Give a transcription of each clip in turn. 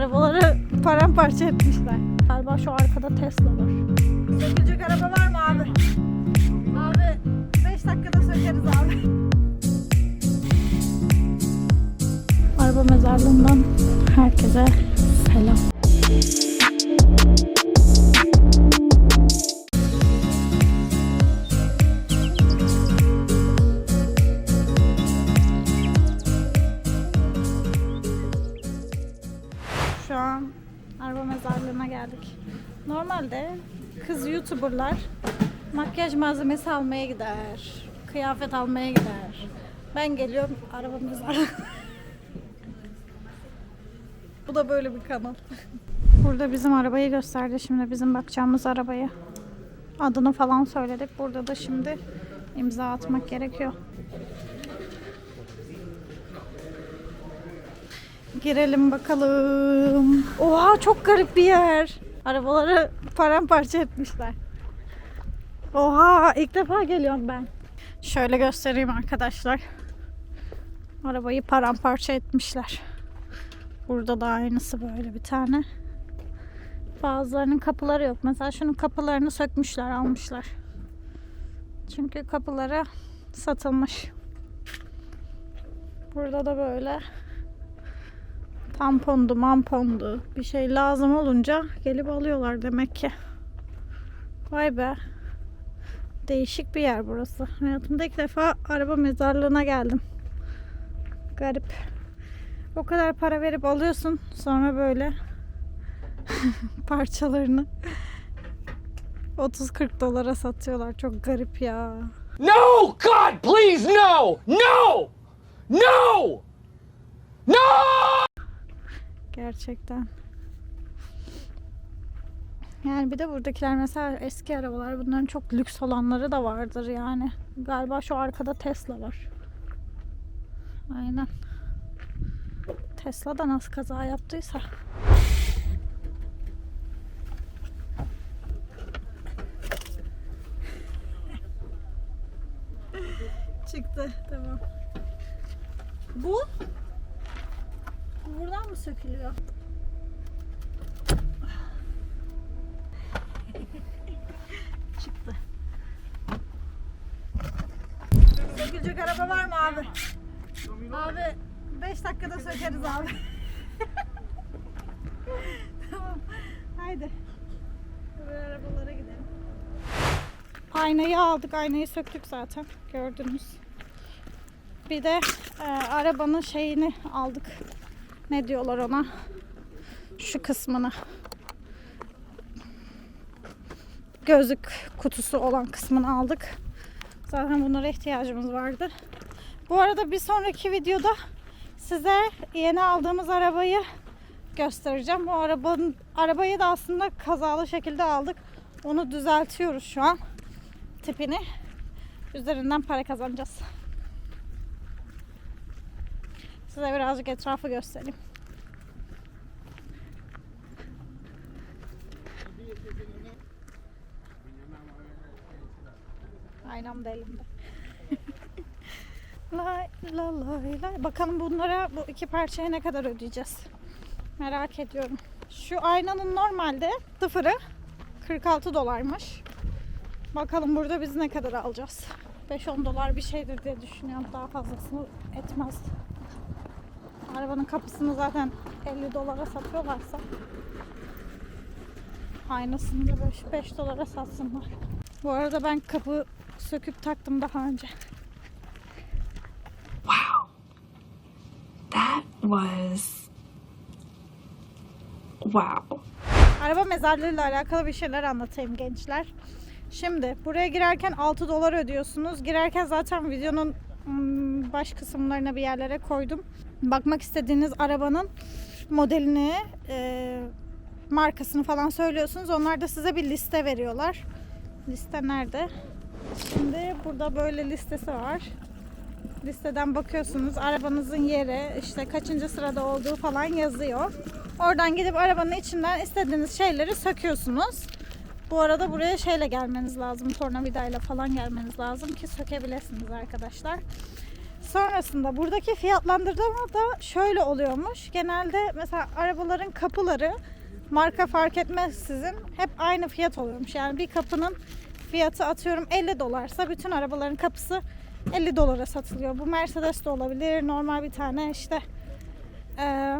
Arabaları paramparça etmişler. Galiba şu arkada Tesla var. Sökülecek araba var mı abi? Abi 5 dakikada sökeriz abi. Araba mezarlığından herkese selam. Normalde kız youtuberlar makyaj malzemesi almaya gider. Kıyafet almaya gider. Ben geliyorum araba mezarlığına. Bu da böyle bir kanal. Burada bizim arabayı gösterdi şimdi bizim bakacağımız arabayı. Adını falan söyledik. Burada da şimdi imza atmak gerekiyor. Girelim bakalım. Oha çok garip bir yer. Arabaları paramparça etmişler. Oha ilk defa geliyorum ben. Şöyle göstereyim arkadaşlar. Arabayı paramparça etmişler. Burada da aynısı böyle bir tane. Bazılarının kapıları yok. Mesela şunun kapılarını sökmüşler, almışlar. Çünkü kapıları satılmış. Burada da böyle tampondu, mampondu bir şey lazım olunca gelip alıyorlar demek ki. Vay be. Değişik bir yer burası. Hayatımda ilk defa araba mezarlığına geldim. Garip. O kadar para verip alıyorsun sonra böyle parçalarını 30-40 dolara satıyorlar. Çok garip ya. No! God, please, no! No! No! Gerçekten. Yani bir de buradakiler mesela eski arabalar. Bunların çok lüks olanları da vardır yani. Galiba şu arkada Tesla var. Aynen. Tesla da nasıl kaza yaptıysa. Çıktı. Tamam. Bu buradan mı sökülüyor? Çıktı. Sökülecek araba var mı abi? Abi 5 dakikada sökeriz abi. tamam. Haydi. Öbür arabalara gidelim. Aynayı aldık. Aynayı söktük zaten. Gördünüz. Bir de e, arabanın şeyini aldık. Ne diyorlar ona? Şu kısmını. Gözlük kutusu olan kısmını aldık. Zaten bunlara ihtiyacımız vardı. Bu arada bir sonraki videoda size yeni aldığımız arabayı göstereceğim. O arabanın arabayı da aslında kazalı şekilde aldık. Onu düzeltiyoruz şu an. Tipini. Üzerinden para kazanacağız. Size birazcık etrafı göstereyim. Aynam da elimde. lay la lay lay. Bakalım bunlara bu iki parçaya ne kadar ödeyeceğiz? Merak ediyorum. Şu aynanın normalde sıfırı 46 dolarmış. Bakalım burada biz ne kadar alacağız? 5-10 dolar bir şeydir diye düşünüyorum. Daha fazlasını etmez. Arabanın kapısını zaten 50 dolara satıyorlarsa aynasını da 5, 5 dolara satsınlar. Bu arada ben kapı söküp taktım daha önce. That was. Wow. Araba mezarlığıyla alakalı bir şeyler anlatayım gençler. Şimdi buraya girerken 6 dolar ödüyorsunuz. Girerken zaten videonun hmm, baş kısımlarına bir yerlere koydum. Bakmak istediğiniz arabanın modelini, e, markasını falan söylüyorsunuz. Onlar da size bir liste veriyorlar. Liste nerede? Şimdi burada böyle listesi var. Listeden bakıyorsunuz. Arabanızın yeri, işte kaçıncı sırada olduğu falan yazıyor. Oradan gidip arabanın içinden istediğiniz şeyleri söküyorsunuz. Bu arada buraya şeyle gelmeniz lazım. Tornavidayla falan gelmeniz lazım ki sökebilirsiniz arkadaşlar. Sonrasında buradaki fiyatlandırma da şöyle oluyormuş. Genelde mesela arabaların kapıları marka fark etmezsizin hep aynı fiyat oluyormuş. Yani bir kapının fiyatı atıyorum 50 dolarsa bütün arabaların kapısı 50 dolara satılıyor. Bu Mercedes de olabilir. Normal bir tane işte eee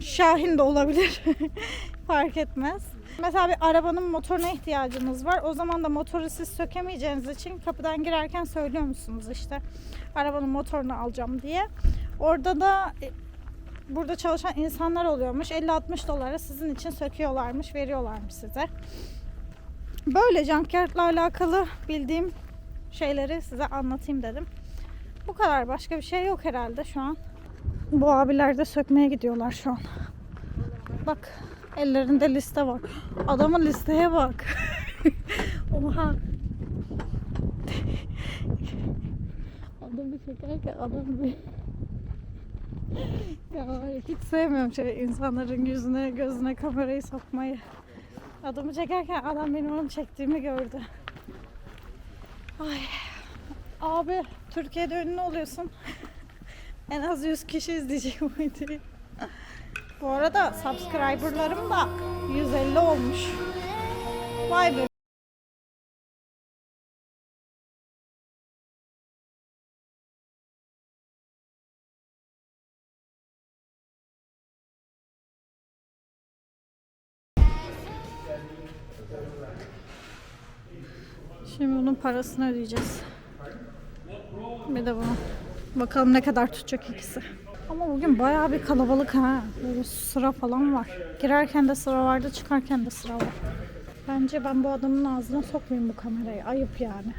Şahin de olabilir. fark etmez. Mesela bir arabanın motoruna ihtiyacınız var. O zaman da motoru siz sökemeyeceğiniz için kapıdan girerken söylüyor musunuz işte arabanın motorunu alacağım diye. Orada da e, burada çalışan insanlar oluyormuş. 50-60 dolara sizin için söküyorlarmış, veriyorlarmış size. Böyle junkyardla alakalı bildiğim şeyleri size anlatayım dedim. Bu kadar. Başka bir şey yok herhalde şu an. Bu abiler de sökmeye gidiyorlar şu an. Bak ellerinde liste var. Adamın listeye bak. Oha. Adamı çekerken adam bir... ya hiç sevmiyorum şey insanların yüzüne gözüne kamerayı sokmayı. Adamı çekerken adam benim onu çektiğimi gördü. Ay. Abi Türkiye'de ünlü oluyorsun. en az 100 kişi izleyecek bu videoyu. Bu arada subscriberlarım da 150 olmuş. Vay be. Şimdi bunun parasını ödeyeceğiz. Bir de bunu. Bakalım ne kadar tutacak ikisi. Ama bugün bayağı bir kalabalık ha. Böyle sıra falan var. Girerken de sıra vardı, çıkarken de sıra var. Bence ben bu adamın ağzına sokmayayım bu kamerayı. Ayıp yani.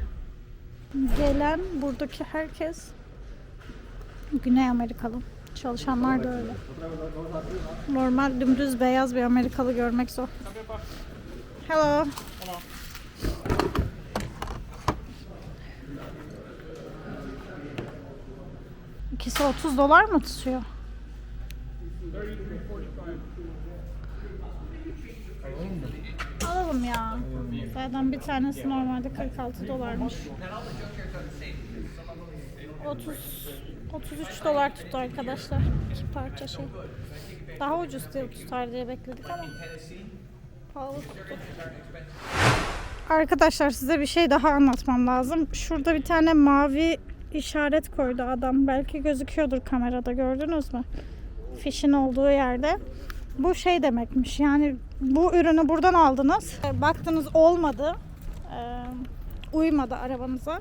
Gelen buradaki herkes Güney Amerikalı. Çalışanlar da öyle. Normal dümdüz beyaz bir Amerikalı görmek zor. Hello. İkisi 30 dolar mı tutuyor? Alalım ya. Zaten bir tanesi normalde 46 dolarmış. 30 33 dolar tuttu arkadaşlar. İki parça şey. Daha ucuz diye tutar diye bekledik ama pahalı tuttu. Arkadaşlar size bir şey daha anlatmam lazım. Şurada bir tane mavi işaret koydu adam. Belki gözüküyordur kamerada gördünüz mü? Fişin olduğu yerde. Bu şey demekmiş yani bu ürünü buradan aldınız. E, Baktınız olmadı. e, Uymadı arabanıza.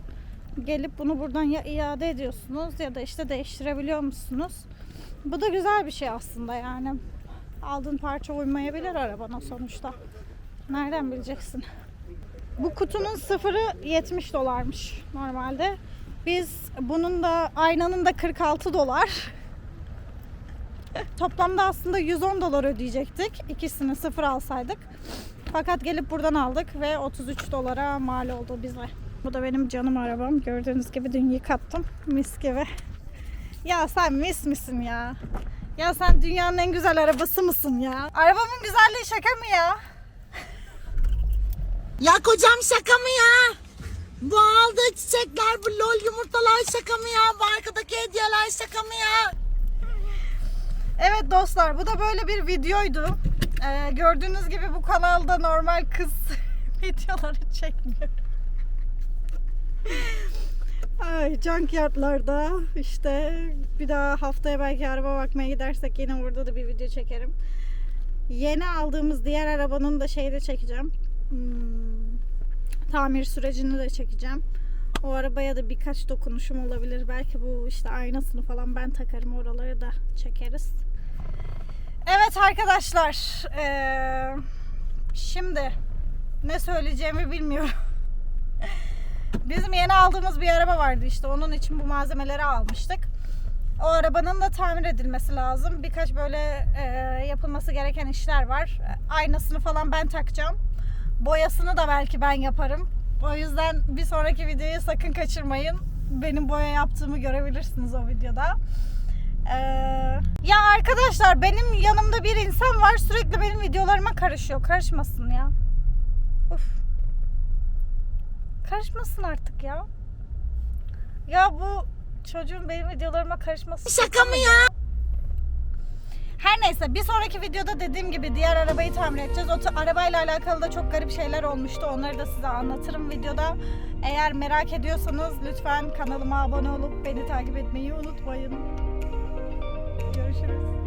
Gelip bunu buradan ya iade ediyorsunuz ya da işte değiştirebiliyor musunuz? Bu da güzel bir şey aslında yani. Aldığın parça uymayabilir arabana sonuçta. Nereden bileceksin? Bu kutunun sıfırı 70 dolarmış normalde. Biz bunun da aynanın da 46 dolar. Toplamda aslında 110 dolar ödeyecektik. İkisini sıfır alsaydık. Fakat gelip buradan aldık ve 33 dolara mal oldu bize. Bu da benim canım arabam. Gördüğünüz gibi dün yıkattım. Mis gibi. Ya sen mis misin ya? Ya sen dünyanın en güzel arabası mısın ya? Arabamın güzelliği şaka mı ya? Ya kocam şaka mı ya? Bu aldığı çiçekler, bu lol yumurtalar şaka mı ya? Bu arkadaki hediyeler şaka mı ya? Evet dostlar bu da böyle bir videoydu. Ee, gördüğünüz gibi bu kanalda normal kız videoları çekmiyorum. Ay junkyardlarda işte bir daha haftaya belki araba bakmaya gidersek yine orada da bir video çekerim. Yeni aldığımız diğer arabanın da şeyi de çekeceğim. Hmm, tamir sürecini de çekeceğim. O arabaya da birkaç dokunuşum olabilir. Belki bu işte aynasını falan ben takarım. Oraları da çekeriz. Evet arkadaşlar. eee, şimdi ne söyleyeceğimi bilmiyorum. Bizim yeni aldığımız bir araba vardı işte. Onun için bu malzemeleri almıştık. O arabanın da tamir edilmesi lazım. Birkaç böyle eee, yapılması gereken işler var. Aynasını falan ben takacağım. Boyasını da belki ben yaparım. O yüzden bir sonraki videoyu sakın kaçırmayın. Benim boya yaptığımı görebilirsiniz o videoda. Ee, ya arkadaşlar benim yanımda bir insan var sürekli benim videolarıma karışıyor. Karışmasın ya. Uf. Karışmasın artık ya. Ya bu çocuğun benim videolarıma karışması Şaka mı ya? Her neyse bir sonraki videoda dediğim gibi diğer arabayı tamir edeceğiz. O arabayla alakalı da çok garip şeyler olmuştu. Onları da size anlatırım videoda. Eğer merak ediyorsanız lütfen kanalıma abone olup beni takip etmeyi unutmayın. Görüşürüz.